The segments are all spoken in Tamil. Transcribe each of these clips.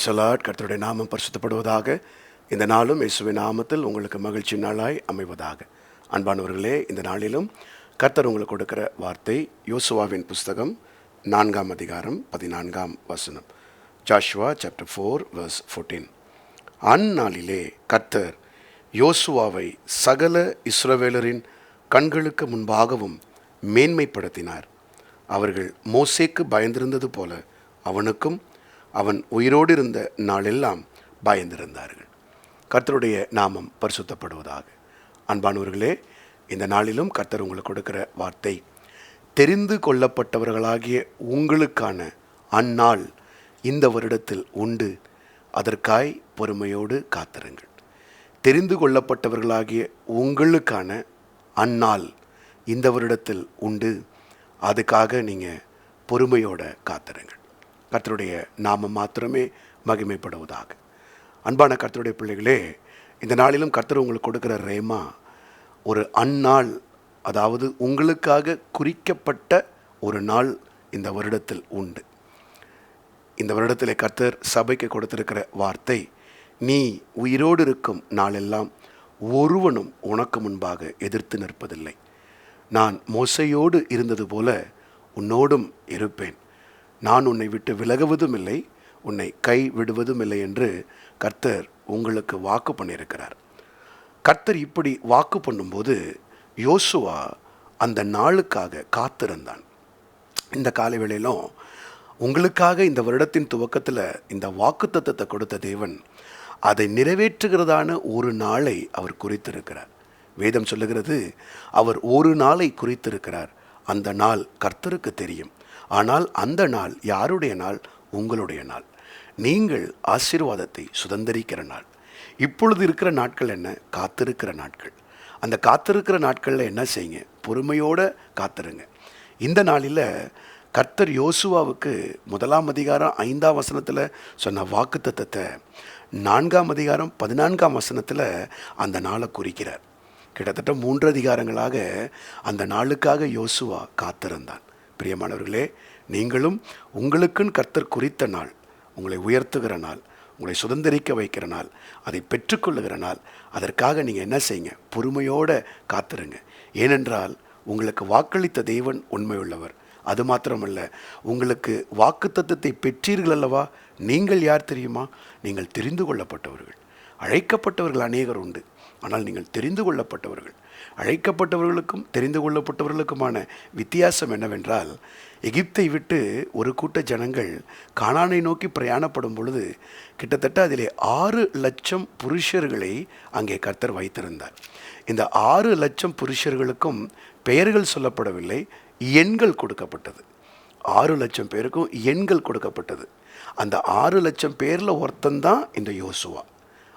பிரைசலாட் கர்த்தருடைய நாமம் பரிசுத்தப்படுவதாக. இந்த நாளும் இயேசுவின் நாமத்தில் உங்களுக்கு மகிழ்ச்சி நாளாய் அமைவதாக. அன்பானவர்களே இந்த நாளிலும் கர்த்தர் உங்களுக்கு கொடுக்கிற வார்த்தை யோசுவாவின் புஸ்தகம் நான்காம் அதிகாரம் பதினான்காம் வசனம். Joshua chapter four verse fourteen அந்நாளிலே கர்த்தர் யோசுவாவை சகல இஸ்ரவேலரின் கண்களுக்கு முன்பாகவும் மேன்மைப்படுத்தினார். அவர்கள் மோசேக்கு பயந்திருந்தது போல அவனுக்கும் அவன் உயிரோடு இருந்த நாளெல்லாம் பயந்திருந்தார்கள். கர்த்தருடைய நாமம் பரிசுத்தப்படுவதாக. அன்பானவர்களே இந்த நாளிலும் கர்த்தர் உங்களுக்கு கொடுக்கிற வார்த்தை தெரிந்து கொள்ளப்பட்டவர்களாகிய உங்களுக்கான அந்நாள் இந்த வருடத்தில் உண்டு. அதற்காய் பொறுமையோடு காத்திருங்கள். தெரிந்து கொள்ளப்பட்டவர்களாகிய உங்களுக்கான அந்நாள் இந்த வருடத்தில் உண்டு. அதுக்காக நீங்கள் பொறுமையோடு காத்திருங்கள். கர்த்தருடைய நாமம் மாத்திரமே மகிமைப்படுவதாக. அன்பான கர்த்தருடைய பிள்ளைகளே இந்த நாளிலும் கர்த்தர் உங்களுக்கு கொடுக்குற ரேமா ஒரு அந்நாள் அதாவது உங்களுக்காக குறிக்கப்பட்ட ஒரு நாள் இந்த வருடத்தில் உண்டு. இந்த வருடத்தில் கர்த்தர் சபைக்கு கொடுத்திருக்கிற வார்த்தை நீ உயிரோடு இருக்கும் நாளெல்லாம் ஒருவனும் உனக்கு முன்பாக எதிர்த்து நிற்பதில்லை. நான் மோசையோடு இருந்தது போல உன்னோடும் இருப்பேன். நான் உன்னை விட்டு விலகுவதும் இல்லை உன்னை கை விடுவதும் இல்லை என்று கர்த்தர் உங்களுக்கு வாக்கு பண்ணியிருக்கிறார். கர்த்தர் இப்படி வாக்கு பண்ணும்போது யோசுவா அந்த நாளுக்காக காத்திருந்தான். இந்த காலை வேளையிலும் உங்களுக்காக இந்த வருடத்தின் துவக்கத்தில் இந்த வாக்குத்தத்தத்தை கொடுத்த தேவன் அதை நிறைவேற்றுகிறதான ஒரு நாளை அவர் குறித்திருக்கிறார். வேதம் சொல்லுகிறது அவர் ஒரு நாளை குறித்திருக்கிறார். அந்த நாள் கர்த்தருக்கு தெரியும். ஆனால் அந்த நாள் யாருடைய நாள்? உங்களுடைய நாள். நீங்கள் ஆசீர்வாதத்தை சுதந்திரிக்கிற நாள். இப்பொழுது இருக்கிற நாட்கள் என்ன? காத்திருக்கிற நாட்கள். அந்த காத்திருக்கிற நாட்களில் என்ன செய்யுங்க? பொறுமையோடு காத்திருங்க. இந்த நாளில் கர்த்தர் யோசுவாவுக்கு முதலாம் அதிகாரம் ஐந்தாம் வசனத்தில் சொன்ன வாக்குத்தத்தத்தை நான்காம் அதிகாரம் பதினான்காம் வசனத்தில் அந்த நாளை குறிக்கிறார். கிட்டத்தட்ட மூன்று அதிகாரங்களாக அந்த நாளுக்காக யோசுவா காத்திருந்தான். பிரியமானவர்களே நீங்களும் உங்களுக்குன்னு கர்த்தர் குறித்த நாள் உங்களை உயர்த்துகிற நாள் உங்களை சுதந்திரிக்க வைக்கிற நாள் அதை பெற்றுக்கொள்ளுகிற நாள் அதற்காக நீங்கள் என்ன செய்யுங்க? பொறுமையோடு காத்துருங்க. ஏனென்றால் உங்களுக்கு வாக்களித்த தெய்வன் உண்மையுள்ளவர். அது மாத்திரமல்ல உங்களுக்கு வாக்கு தத்துவத்தை பெற்றீர்கள் அல்லவா? நீங்கள் யார் தெரியுமா? நீங்கள் தெரிந்து கொள்ளப்பட்டவர்கள். அழைக்கப்பட்டவர்கள் அநேகர் உண்டு. ஆனால் நீங்கள் தெரிந்து கொள்ளப்பட்டவர்கள். அழைக்கப்பட்டவர்களுக்கும் தெரிந்து கொள்ளப்பட்டவர்களுக்குமான வித்தியாசம் என்னவென்றால் எகிப்தை விட்டு ஒரு கூட்ட ஜனங்கள் கானானை நோக்கி பிரயாணப்படும் பொழுது கிட்டத்தட்ட அதிலே ஆறு லட்சம் புருஷர்களை அங்கே கர்த்தர் வைத்திருந்தார். இந்த ஆறு லட்சம் புருஷர்களுக்கும் பெயர்கள் சொல்லப்படவில்லை எண்கள் கொடுக்கப்பட்டது. ஆறு லட்சம் பேருக்கும் எண்கள் கொடுக்கப்பட்டது. அந்த ஆறு லட்சம் பேரில் ஒருத்தந்தான் இந்த யோசுவா.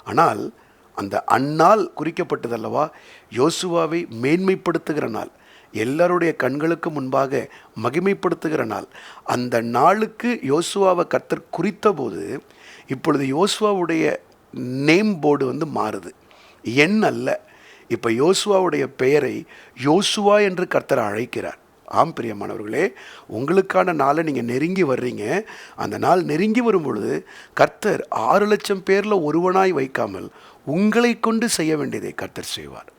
ஆனால் அந்த அந்நாள் குறிக்கப்பட்டதல்லவா? யோசுவாவை மேன்மைப்படுத்துகிற நாள் எல்லாருடைய கண்களுக்கு முன்பாக மகிமைப்படுத்துகிற நாள். அந்த நாளுக்கு யோசுவாவை கர்த்தர் குறித்த போது இப்பொழுது யோசுவாவுடைய நேம் போர்டு வந்து மாறுது. எண் அல்ல இப்போ யோசுவாவுடைய பெயரை யோசுவா என்று கர்த்தர் அழைக்கிறார். ஆம் பிரியமானவர்களே உங்களுக்கான நாளை நீங்கள் நெருங்கி வர்றீங்க. அந்த நாள் நெருங்கி வரும் பொழுது கர்த்தர் ஆறு லட்சம் பேரில் ஒருவனாய் வைக்காமல் உங்களை கொண்டு செய்ய வேண்டியதை கர்த்தர் செய்வார்.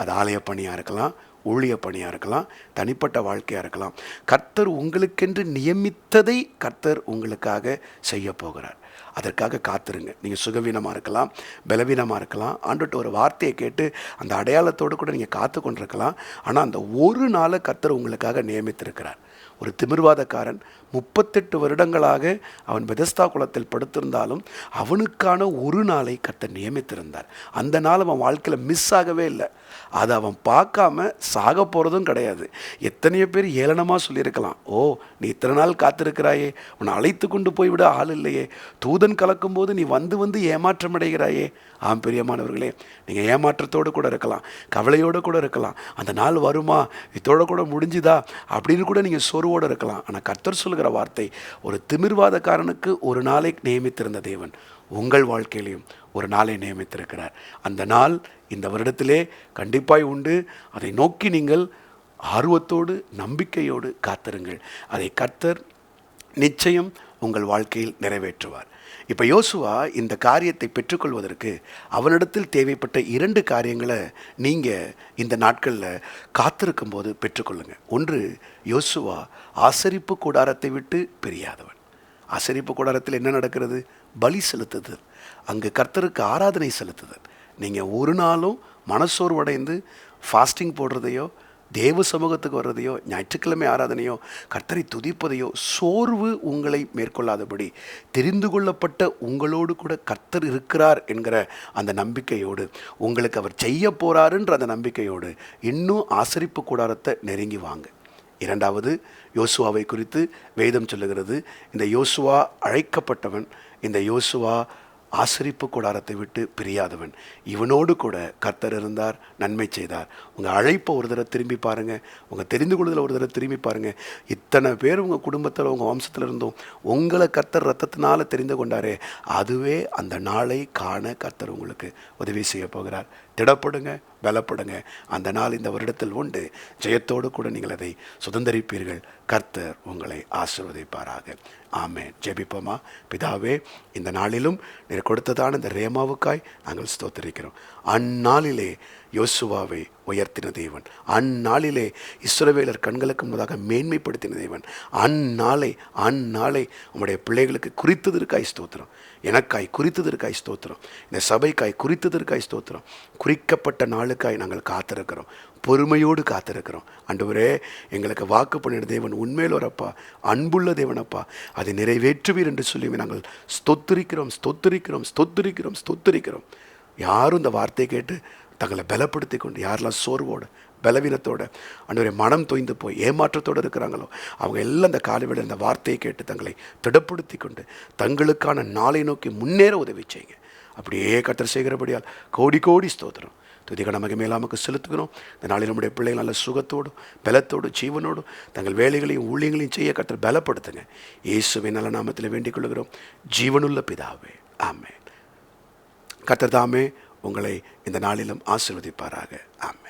அது ஆலய பணியாக இருக்கலாம் ஊழிய பணியாக இருக்கலாம் தனிப்பட்ட வாழ்க்கையாக இருக்கலாம். கர்த்தர் உங்களுக்கென்று நியமித்ததை கர்த்தர் உங்களுக்காக செய்ய போகிறார். அதற்காக காத்திருங்க. நீங்கள் சுகவீனமாக இருக்கலாம் பலவீனமாக இருக்கலாம். ஆண்டுட்டு ஒரு வார்த்தையை கேட்டு அந்த அடையாளத்தோடு கூட நீங்கள் காத்து கொண்டிருக்கலாம். ஆனால் அந்த ஒரு நாளை கத்தர் உங்களுக்காக நியமித்திருக்கிறார். ஒரு திமிர்வாதக்காரன் முப்பத்தெட்டு வருடங்களாக அவன் பெதஸ்தா குளத்தில் படுத்திருந்தாலும் அவனுக்கான ஒரு நாளை கத்த நியமித்திருந்தார். அந்த நாள் அவன் வாழ்க்கையில் மிஸ் ஆகவே இல்லை. அதை அவன் பார்க்காம சாக போகிறதும் கிடையாது. எத்தனையோ பேர் ஏளனமாக சொல்லியிருக்கலாம். ஓ நீ இத்தனை நாள் காத்திருக்கிறாயே. உன்னை அழைத்து கொண்டு போய்விட ஆள் இல்லையே. தூதன் கலக்கும்போது நீ வந்து வந்து ஏமாற்றம் அடைகிறாயே ஆம் பிரியமானவர்களே நீங்கள் ஏமாற்றத்தோடு கூட இருக்கலாம் கவலையோடு கூட இருக்கலாம். அந்த நாள் வருமா? இதோட கூட முடிஞ்சுதா? அப்படின்னு கூட நீங்கள் சோர்வோடு இருக்கலாம். ஆனால் கர்த்தர் சொல்லுகிற வார்த்தை ஒரு திமிர்வாதக்காரனுக்கு ஒரு நாளை நியமித்திருந்த தேவன் உங்கள் வாழ்க்கையிலையும் ஒரு நாளை நியமித்திருக்கிறார். அந்த நாள் இந்த வருடத்திலே கண்டிப்பாய் உண்டு. அதை நோக்கி நீங்கள் ஆர்வத்தோடு நம்பிக்கையோடு காத்திருங்கள். அதை கர்த்தர் நிச்சயம் உங்கள் வாழ்க்கையில் நிறைவேற்றுவார். இப்போ யோசுவா இந்த காரியத்தை பெற்றுக்கொள்வதற்கு அவனிடத்தில் தேவைப்பட்ட இரண்டு காரியங்களை நீங்கள் இந்த நாட்களில் காத்திருக்கும் போது பெற்றுக்கொள்ளுங்க. ஒன்று யோசுவா ஆசரிப்பு கூடாரத்தை விட்டு பிரியாதவன். ஆசரிப்பு கூடாரத்தில் என்ன நடக்கிறது? பலி செலுத்துதல். அங்கு கர்த்தருக்கு ஆராதனை செலுத்துதல். நீங்கள் ஒரு நாளும் மனசோர்வடைந்து ஃபாஸ்டிங் போடுறதையோ தேவ சமூகத்துக்கு வர்றதையோ ஞாயிற்றுக்கிழமை ஆராதனையோ கர்த்தரை துதிப்பதையோ சோர்வு உங்களை மேற்கொள்ளாதபடி தெரிந்து கொள்ளப்பட்ட உங்களோடு கூட கர்த்தர் இருக்கிறார் என்கிற அந்த நம்பிக்கையோடு உங்களுக்கு அவர் செய்ய போகிறாருன்ற அந்த நம்பிக்கையோடு இன்னும் ஆசரிப்பு கூடாரத்தை நெருங்கி வாங்க. இரண்டாவது யோசுவாவை குறித்து வேதம் சொல்லுகிறது. இந்த யோசுவா அழைக்கப்பட்டவன் இந்த யோசுவா ஆசரிப்பு கூடாரத்தை விட்டு பிரியாதவன். இவனோடு கூட கர்த்தர் இருந்தார் நன்மை செய்தார். உங்கள் அழைப்பை ஒரு தடவை திரும்பி பாருங்கள் உங்கள் தெரிந்து கொள்ளுதல் ஒரு தடவை திரும்பி பாருங்கள் இத்தனை பேர் உங்கள் குடும்பத்தில் உங்கள் வம்சத்தில் இருந்தும் உங்களை கர்த்தர் ரத்தத்தினால தெரிந்து கொண்டாரே. அதுவே அந்த நாளை காண கர்த்தர் உங்களுக்கு உதவி செய்ய போகிறார். திடப்படுங்க பலப்படுங்க. அந்த நாள் இந்த வருடத்தில் உண்டு. ஜெயத்தோடு கூட நீங்கள் அதை சுதந்திரிப்பீர்கள். கர்த்தர் உங்களை ஆசிர்வதிப்பாராக. ஆமே ஜெபிப்போமா? பிதாவே இந்த நாளிலும் நீர் கொடுத்ததான இந்த ரேமாவுக்காய் நாங்கள் ஸ்தோத்தரிக்கிறோம். அந்நாளிலே யோசுவாவை உயர்த்தின தேவன். அந்நாளிலே இஸ்ரவேலர் கண்களுக்கு முன்னதாக மேன்மைப்படுத்தின தேவன். அந்நாளை அந்நாளை உம்முடைய பிள்ளைகளுக்கு குறித்ததற்காய் ஸ்தோத்திரம். எனக்காய் குறித்ததற்காய் ஸ்தோத்திரம். இந்த சபைக்காய் குறித்ததற்காய் ஸ்தோத்திரம். குறிக்கப்பட்ட நாளுக்காய் நாங்கள் காத்திருக்கிறோம். பொறுமையோடு காத்திருக்கிறோம். அன்றுவரே எங்களுக்கு வாக்கு பண்ணின தேவன் உண்மையில் வரப்பா அன்புள்ள தேவனப்பா. அதை நிறைவேற்றுவீர் என்று சொல்லி நாங்கள் ஸ்தொத்திரிக்கிறோம் ஸ்தொத்திரிக்கிறோம் ஸ்தொத்திரிக்கிறோம் ஸ்தொத்திரிக்கிறோம். யாரும் இந்த வார்த்தையை கேட்டு தங்களை பலப்படுத்தி கொண்டு யாரெல்லாம் சோர்வோடு பலவீனத்தோட அன்றைய மனம் தொய்ந்து போய் ஏமாற்றத்தோடு இருக்கிறாங்களோ அவங்க எல்லாம் இந்த காலவேளை அந்த வார்த்தையை கேட்டு தங்களை திடப்படுத்தி கொண்டு தங்களுக்கான நாளை நோக்கி முன்னேற உதவி செய்யுங்க. அப்படியே கத்தர் செய்கிறபடியால் கோடி கோடி ஸ்தோத்திரம். துதிகம் நமக்கு மேலாமக்கு செலுத்துகிறோம். இந்த நாளில் நம்முடைய பிள்ளைகள் நல்ல சுகத்தோடும் பலத்தோடு ஜீவனோடும் தங்கள் வேலைகளையும் ஊழியங்களையும் செய்ய கத்தர் பலப்படுத்துங்க. இயேசுவின் நல்ல நாமத்தில் வேண்டிக் கொள்கிறோம். ஜீவனுள்ள பிதாவே. ஆமே கத்தர் தாமே உங்களை இந்த நாளிலும் ஆசிர்வதிப்பாராக. ஆம்